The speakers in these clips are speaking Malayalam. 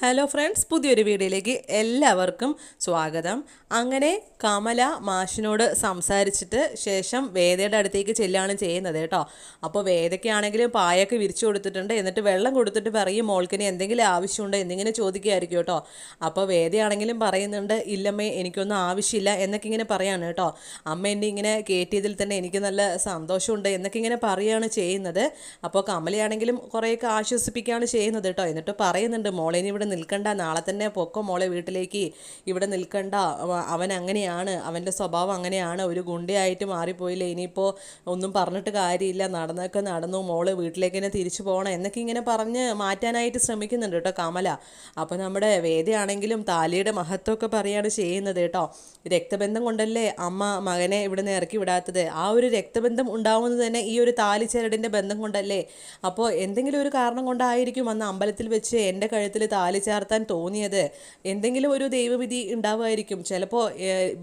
ഹലോ ഫ്രണ്ട്സ് പുതിയൊരു വീഡിയോയിലേക്ക് എല്ലാവർക്കും സ്വാഗതം. അങ്ങനെ കമല മാഷിനോട് സംസാരിച്ചിട്ട് ശേഷം വേദയുടെ അടുത്തേക്ക് ചെല്ലാണ് ചെയ്യുന്നത് കേട്ടോ. അപ്പോൾ വേദയ്ക്കാണെങ്കിലും പായൊക്കെ വിരിച്ചു കൊടുത്തിട്ടുണ്ട്. എന്നിട്ട് വെള്ളം കൊടുത്തിട്ട് പറയും മോൾക്കിന് എന്തെങ്കിലും ആവശ്യമുണ്ടോ? എന്തെങ്കിലും ചോദിക്കുകയായിരിക്കും കേട്ടോ. അപ്പോൾ വേദയാണെങ്കിലും പറയുന്നുണ്ട് ഇല്ലമ്മേ എനിക്കൊന്നും ആവശ്യമില്ല എന്നൊക്കെ ഇങ്ങനെ പറയാണ് കേട്ടോ. അമ്മ എന്നെ ഇങ്ങനെ കയറ്റിയതിൽ തന്നെ എനിക്ക് നല്ല സന്തോഷമുണ്ട് എന്നൊക്കെ ഇങ്ങനെ പറയുകയാണ് ചെയ്യുന്നത്. അപ്പോൾ കമലയാണെങ്കിലും കുറേയൊക്കെ ആശ്വസിപ്പിക്കുകയാണ് ചെയ്യുന്നത് കേട്ടോ. എന്നിട്ട് പറയുന്നുണ്ട് മോളെ ഇനി ഇവിടെ നിൽക്കണ്ട നാളെ തന്നെ പൊക്കോ മോളെ വീട്ടിലേക്ക്. ഇവിടെ നിൽക്കണ്ട അവൻ അങ്ങനെയാണ് അവന്റെ സ്വഭാവം അങ്ങനെയാണ് ഒരു ഗുണ്ടയായിട്ട് മാറിപ്പോയില്ലേ? ഇനിയിപ്പോൾ ഒന്നും പറഞ്ഞിട്ട് കാര്യമില്ല നടന്നൊക്കെ നടന്നു മോൾ വീട്ടിലേക്ക് തന്നെ തിരിച്ചു പോകണം എന്നൊക്കെ ഇങ്ങനെ പറഞ്ഞ് മാറ്റാനായിട്ട് ശ്രമിക്കുന്നുണ്ട് കേട്ടോ കമല. അപ്പോൾ നമ്മുടെ വേദയാണെങ്കിലും താലിയുടെ മഹത്വമൊക്കെ പറയുകയാണ് ചെയ്യുന്നത് കേട്ടോ. രക്തബന്ധം കൊണ്ടല്ലേ അമ്മ മകനെ ഇവിടെ നിന്ന് ഇറക്കി വിടാത്തത്? ആ ഒരു രക്തബന്ധം ഉണ്ടാവുന്നത് തന്നെ ഈ ഒരു താലി ചരടിന്റെ ബന്ധം കൊണ്ടല്ലേ? അപ്പോൾ എന്തെങ്കിലും ഒരു കാരണം കൊണ്ടായിരിക്കും അന്ന് അമ്പലത്തിൽ വെച്ച് എന്റെ കഴുത്തിൽ താലി ചേർത്താൻ തോന്നിയത്. എന്തെങ്കിലും ഒരു ദൈവവിധി ഉണ്ടാവുമായിരിക്കും. ചിലപ്പോൾ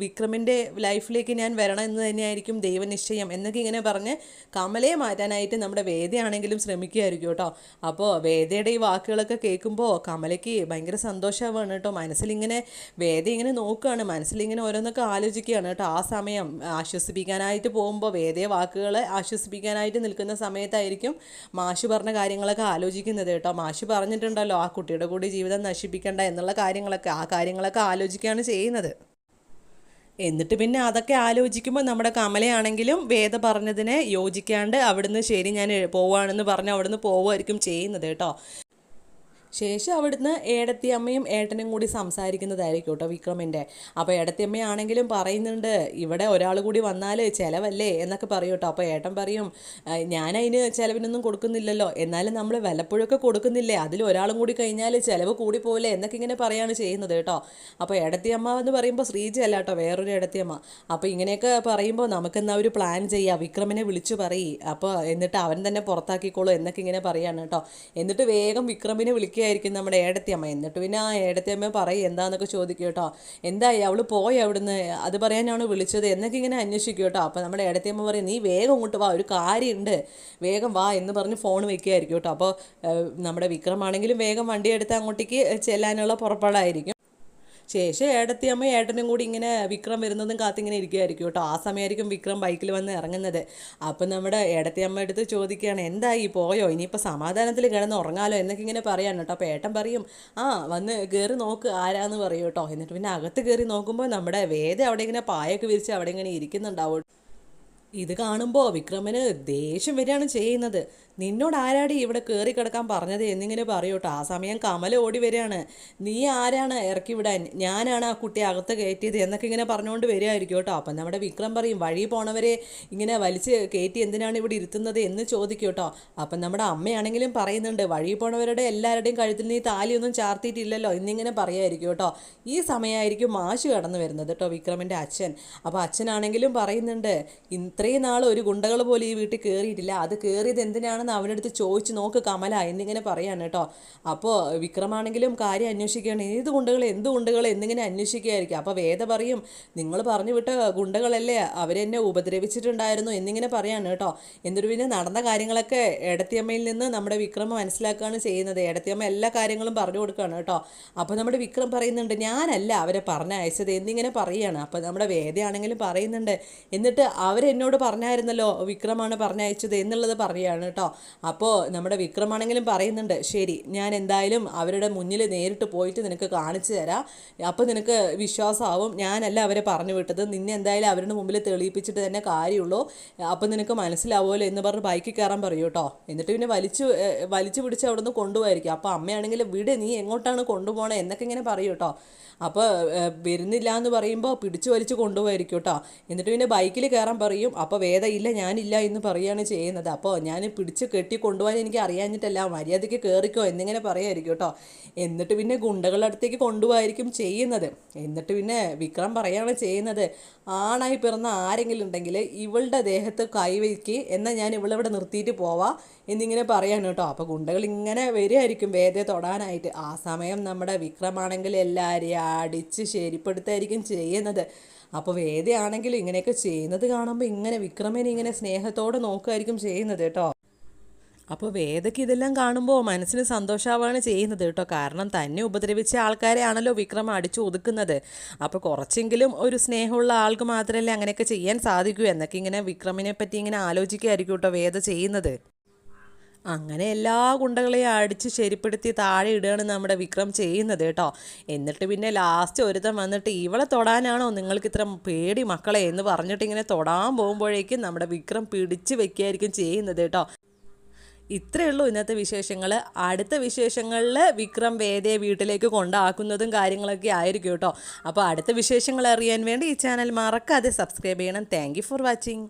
വിക്രമിന്റെ ലൈഫിലേക്ക് ഞാൻ വരണം എന്ന് തന്നെയായിരിക്കും ദൈവനിശ്ചയം എന്നൊക്കെ ഇങ്ങനെ പറഞ്ഞ് കമലയെ മാറ്റാനായിട്ട് നമ്മുടെ വേദയാണെങ്കിലും ശ്രമിക്കുകയായിരിക്കും കേട്ടോ. അപ്പോൾ വേദയുടെ ഈ വാക്കുകളൊക്കെ കേൾക്കുമ്പോൾ കമലയ്ക്ക് ഭയങ്കര സന്തോഷമാണ് കേട്ടോ. മനസ്സിലിങ്ങനെ വേദ ഇങ്ങനെ നോക്കുകയാണ് മനസ്സിലിങ്ങനെ ഓരോന്നൊക്കെ ആലോചിക്കുകയാണ് കേട്ടോ. ആ സമയം ആശ്വസിപ്പിക്കാനായിട്ട് പോകുമ്പോൾ വേദയെ വാക്കുകളെ ആശ്വസിപ്പിക്കാനായിട്ട് നിൽക്കുന്ന സമയത്തായിരിക്കും മാഷ് പറഞ്ഞ കാര്യങ്ങളൊക്കെ ആലോചിക്കുന്നത് കേട്ടോ. മാഷ് പറഞ്ഞിട്ടുണ്ടല്ലോ ആ കുട്ടിയുടെ കൂടി ജീവിതം നശിപ്പിക്കണ്ട എന്നുള്ള കാര്യങ്ങളൊക്കെ ആ കാര്യങ്ങളൊക്കെ ആലോചിക്കുകയാണ് ചെയ്യുന്നത്. എന്നിട്ട് പിന്നെ അതൊക്കെ ആലോചിക്കുമ്പോൾ നമ്മുടെ കമലയാണെങ്കിലും വേദ പറഞ്ഞതിനെ യോജിക്കാണ്ട് അവിടുന്ന് ശരി ഞാൻ പോവുകയാണെന്ന് പറഞ്ഞ് അവിടുന്ന് പോവുമായിരിക്കും ചെയ്യുന്നത് കേട്ടോ. ശേഷം അവിടുന്ന് ഏടത്തിയമ്മയും ഏട്ടനും കൂടി സംസാരിക്കുന്നതായിരിക്കും കേട്ടോ വിക്രമിന്റെ. അപ്പോൾ ഏടത്തിയമ്മയാണെങ്കിലും പറയുന്നുണ്ട് ഇവിടെ ഒരാൾ കൂടി വന്നാൽ ചിലവല്ലേ? എന്നൊക്കെ പറയും കേട്ടോ. അപ്പോൾ ഏട്ടൻ പറയും ഞാനതിന് ചിലവിനൊന്നും കൊടുക്കുന്നില്ലല്ലോ. എന്നാലും നമ്മൾ വല്ലപ്പോഴൊക്കെ കൊടുക്കുന്നില്ലേ? അതിൽ ഒരാളും കൂടി കഴിഞ്ഞാൽ ചിലവ് കൂടി പോലെ എന്നൊക്കെ ഇങ്ങനെ പറയാണ് ചെയ്യുന്നത് കേട്ടോ. അപ്പോൾ ഏടത്തിയമ്മ എന്ന് പറയുമ്പോൾ ശ്രീജ അല്ല കേട്ടോ വേറൊരു ഏടത്തിയമ്മ അപ്പോൾ ഇങ്ങനെയൊക്കെ പറയുമ്പോൾ നമുക്കെന്നാ ഒരു പ്ലാൻ ചെയ്യാം. വിക്രമിനെ വിളിച്ചു പറയും. അപ്പോൾ എന്നിട്ട് അവൻ തന്നെ പുറത്താക്കിക്കോളൂ എന്നൊക്കെ ഇങ്ങനെ പറയാണ് കേട്ടോ. എന്നിട്ട് വേഗം വിക്രമിനെ വിളിക്കുകയായിരിക്കും നമ്മുടെ ഏടത്തിയമ്മ എന്നിട്ട് പിന്നെ ആ ഏടത്തിയമ്മ പറയും എന്താണെന്നൊക്കെ ചോദിക്കും കേട്ടോ. എന്തായി? അവൾ പോയി അവിടുന്ന്. അത് പറയാനാണ് വിളിച്ചത്. എന്നൊക്കെ ഇങ്ങനെ അന്വേഷിക്കും കേട്ടോ. അപ്പോൾ നമ്മുടെ ഏടത്തിയമ്മ പറയും നീ വേഗം ഇങ്ങോട്ട് വാ. ഒരു കാര്യമുണ്ട് വേഗം വാ എന്ന് പറഞ്ഞ് ഫോൺ വെക്കുകയായിരിക്കും കേട്ടോ. അപ്പോൾ നമ്മുടെ വിക്രമാണെങ്കിലും വേഗം വണ്ടി എടുത്ത് അങ്ങോട്ടേക്ക് ചെല്ലാനുള്ള പുറപ്പാടായിരിക്കും. ശേഷം ഏടത്തിയമ്മ ഏട്ടനും കൂടി ഇങ്ങനെ വിക്രം വരുന്നതും കാത്തിങ്ങനെ ഇരിക്കുമായിരിക്കും കേട്ടോ. ആ സമയമായിരിക്കും വിക്രം ബൈക്കിൽ വന്ന് ഇറങ്ങുന്നത്. അപ്പം നമ്മുടെ ഏടത്തി അമ്മ എടുത്ത് ചോദിക്കുകയാണ് എന്തായി? പോയോ? ഇനിയിപ്പോൾ സമാധാനത്തിൽ കിടന്ന് ഉറങ്ങാലോ? എന്നൊക്കെ ഇങ്ങനെ പറയാണ് കേട്ടോ. അപ്പോൾ ഏട്ടൻ പറയും ആ വന്ന് കയറി നോക്ക് ആരാന്ന് പറയും കേട്ടോ. എന്നിട്ട് പിന്നെ അകത്ത് കയറി നോക്കുമ്പോൾ നമ്മുടെ വേദ അവിടെ ഇങ്ങനെ പായൊക്കെ വിരിച്ച് അവിടെ ഇങ്ങനെ ഇരിക്കുന്നുണ്ടാവും. ഇത് കാണുമ്പോൾ വിക്രമന് ദേഷ്യം വരികയാണ് ചെയ്യുന്നത്. നിന്നോട് ആരാടി ഇവിടെ കയറി കിടക്കാൻ പറഞ്ഞത് എന്നിങ്ങനെ പറയൂട്ടോ. ആ സമയം കമൽ ഓടി വരികയാണ്. നീ ആരാണ്? ഇറക്കി വിടാൻ. ഞാനാണ് ആ കുട്ടി അകത്ത് കയറ്റിയത് എന്നൊക്കെ ഇങ്ങനെ പറഞ്ഞുകൊണ്ട് വരികയായിരിക്കും കേട്ടോ. അപ്പം നമ്മുടെ വിക്രം പറയും വഴി പോണവരെ ഇങ്ങനെ വലിച്ച് കയറ്റി എന്തിനാണ് ഇവിടെ ഇരുത്തുന്നത് എന്ന് ചോദിക്കും കേട്ടോ. അപ്പം നമ്മുടെ അമ്മയാണെങ്കിലും പറയുന്നുണ്ട് വഴി പോണവരുടെ എല്ലാവരുടെയും കഴുത്തിൽ നീ താലിയൊന്നും ചാർത്തിയിട്ടില്ലല്ലോ എന്നിങ്ങനെ പറയായിരിക്കും കേട്ടോ. ഈ സമയമായിരിക്കും മാശ് കടന്നു വരുന്നത് കേട്ടോ വിക്രമിന്റെ അച്ഛൻ. അപ്പോൾ അച്ഛനാണെങ്കിലും പറയുന്നുണ്ട് ഇത്രയും നാൾ ഒരു ഗുണ്ടകൾ പോലും ഈ വീട്ടിൽ കയറിയിട്ടില്ല അത് കയറിയത് എന്തിനാണെന്ന് അവന്റെ അടുത്ത് ചോദിച്ച് നോക്ക് കമല എന്നിങ്ങനെ പറയാണ് കേട്ടോ. അപ്പോൾ വിക്രമാണെങ്കിലും കാര്യം അന്വേഷിക്കുകയാണ്. ഏത് ഗുണ്ടകൾ എന്ത് ഗുണ്ടകൾ എന്നിങ്ങനെ അന്വേഷിക്കുകയായിരിക്കും. അപ്പോൾ വേദ പറയും നിങ്ങൾ പറഞ്ഞു വിട്ട ഗുണ്ടകളല്ലേ അവരെന്നെ ഉപദ്രവിച്ചിട്ടുണ്ടായിരുന്നു എന്നിങ്ങനെ പറയാണ് കേട്ടോ. എന്നിട്ട് പിന്നെ നടന്ന കാര്യങ്ങളൊക്കെ എടത്തിയമ്മയിൽ നിന്ന് നമ്മുടെ വിക്രമം മനസ്സിലാക്കുകയാണ് ചെയ്യുന്നത്. എടത്തിയമ്മ എല്ലാ കാര്യങ്ങളും പറഞ്ഞു കൊടുക്കുകയാണ് കേട്ടോ. അപ്പോൾ നമ്മുടെ വിക്രം പറയുന്നുണ്ട് ഞാനല്ല അവരെ പറഞ്ഞയച്ചത് എന്നിങ്ങനെ പറയുകയാണ് അപ്പോൾ നമ്മുടെ വേദയാണെങ്കിലും പറയുന്നുണ്ട്. എന്നിട്ട് അവരെന്നോട് പറഞ്ഞായിരുന്നല്ലോ വിക്രമാണ് പറഞ്ഞയച്ചത് എന്നുള്ളത് പറയുകയാണ് കേട്ടോ അപ്പോൾ നമ്മുടെ വിക്രമാണെങ്കിലും പറയുന്നുണ്ട് ശരി ഞാൻ എന്തായാലും അവരുടെ മുന്നിൽ നേരിട്ട് പോയിട്ട് നിനക്ക് കാണിച്ചു തരാം. അപ്പോൾ നിനക്ക് വിശ്വാസമാവും. ഞാനല്ല അവരെ പറഞ്ഞു വിട്ടത്. നിന്നെ എന്തായാലും അവരുടെ മുമ്പിൽ തെളിയിപ്പിച്ചിട്ട് തന്നെ കാര്യമുള്ളൂ. അപ്പോൾ നിനക്ക് മനസ്സിലാവുമല്ലോ എന്ന് പറഞ്ഞ് ബൈക്കിൽ കയറാൻ പറയൂ കേട്ടോ എന്നിട്ട് പിന്നെ വലിച്ചു വലിച്ചു പിടിച്ച് അവിടെ നിന്ന് കൊണ്ടുപോയിരിക്കും. അപ്പോൾ അമ്മയാണെങ്കിൽ വിട് നീ എങ്ങോട്ടാണ് കൊണ്ടുപോകണേ എന്നൊക്കെ ഇങ്ങനെ പറയൂ കേട്ടോ അപ്പോൾ വരുന്നില്ല എന്ന് പറയുമ്പോൾ പിടിച്ചു വലിച്ച് കൊണ്ടുപോയിരിക്കും കേട്ടോ എന്നിട്ട് പിന്നെ ബൈക്കിൽ കയറാൻ പറയും അപ്പോൾ വേദ ഇല്ല ഞാനില്ല എന്ന് പറയുകയാണ് ചെയ്യുന്നത്. അപ്പോൾ ഞാൻ പിടിച്ച് കെട്ടി കൊണ്ടുപോകാൻ എനിക്ക് അറിയാഞ്ഞിട്ടല്ല മര്യാദയ്ക്ക് കയറിക്കോ എന്നിങ്ങനെ പറയായിരിക്കും കേട്ടോ. എന്നിട്ട് പിന്നെ ഗുണ്ടകളുടെ അടുത്തേക്ക് കൊണ്ടുപോകായിരിക്കും ചെയ്യുന്നത്. എന്നിട്ട് പിന്നെ വിക്രം പറയുകയാണ് ചെയ്യുന്നത് ആണായി പിറന്ന ആരെങ്കിലും ഉണ്ടെങ്കിൽ ഇവളുടെ ദേഹത്ത് കൈവയ്ക്ക് എന്നാൽ ഞാൻ ഇവളിവിടെ നിർത്തിയിട്ട് പോവാ എന്നിങ്ങനെ പറയാണ് കേട്ടോ. അപ്പോൾ ഗുണ്ടകൾ ഇങ്ങനെ വരികയായിരിക്കും വേദയെ തൊടാനായിട്ട്. ആ സമയം നമ്മുടെ വിക്രമാണെങ്കിൽ എല്ലാവരെയും അടിച്ച് ശരിപ്പെടുത്തായിരിക്കും ചെയ്യുന്നത്. അപ്പോൾ വേദയാണെങ്കിലും ഇങ്ങനെയൊക്കെ ചെയ്യുന്നത് കാണുമ്പോൾ ഇങ്ങനെ വിക്രമനെ ഇങ്ങനെ സ്നേഹത്തോടെ നോക്കുമായിരിക്കും ചെയ്യുന്നത് കേട്ടോ. അപ്പോൾ വേദയ്ക്ക് ഇതെല്ലാം കാണുമ്പോൾ മനസ്സിന് സന്തോഷമാവാണ് ചെയ്യുന്നത് കേട്ടോ. കാരണം തന്നെ ഉപദ്രവിച്ച ആൾക്കാരെയാണല്ലോ വിക്രം അടിച്ചു ഒതുക്കുന്നത്. അപ്പോൾ കുറച്ചെങ്കിലും ഒരു സ്നേഹമുള്ള ആൾക്ക് മാത്രമല്ലേ അങ്ങനെയൊക്കെ ചെയ്യാൻ സാധിക്കൂ. എന്നൊക്കെ ഇങ്ങനെ വിക്രമിനെ പറ്റി ഇങ്ങനെ ആലോചിക്കുകയായിരിക്കും കേട്ടോ വേദ ചെയ്യുന്നത്. അങ്ങനെ എല്ലാ ഗുണ്ടകളെയും അടിച്ച് ശരിപ്പെടുത്തി താഴെ ഇടുകയാണ് നമ്മുടെ വിക്രം ചെയ്യുന്നത് കേട്ടോ. എന്നിട്ട് പിന്നെ ലാസ്റ്റ് ഒരുത്തം വന്നിട്ട് ഇവളെ തൊടാനാണോ നിങ്ങൾക്ക് ഇത്ര പേടി മക്കളെ? എന്ന് പറഞ്ഞിട്ട് ഇങ്ങനെ തൊടാൻ പോകുമ്പോഴേക്കും നമ്മുടെ വിക്രം പിടിച്ച് വെക്കുകയായിരിക്കും ചെയ്യുന്നത് കേട്ടോ. ഇത്രയേ ഉള്ളൂ ഇന്നത്തെ വിശേഷങ്ങൾ. അടുത്ത വിശേഷങ്ങളിൽ വിക്രം വേദയെ വീട്ടിലേക്ക് കൊണ്ടാക്കുന്നതും കാര്യങ്ങളൊക്കെ ആയിരിക്കും കേട്ടോ. അപ്പോൾ അടുത്ത വിശേഷങ്ങൾ അറിയാൻ വേണ്ടി ഈ ചാനൽ മറക്കാതെ സബ്സ്ക്രൈബ് ചെയ്യണം. Thank for watching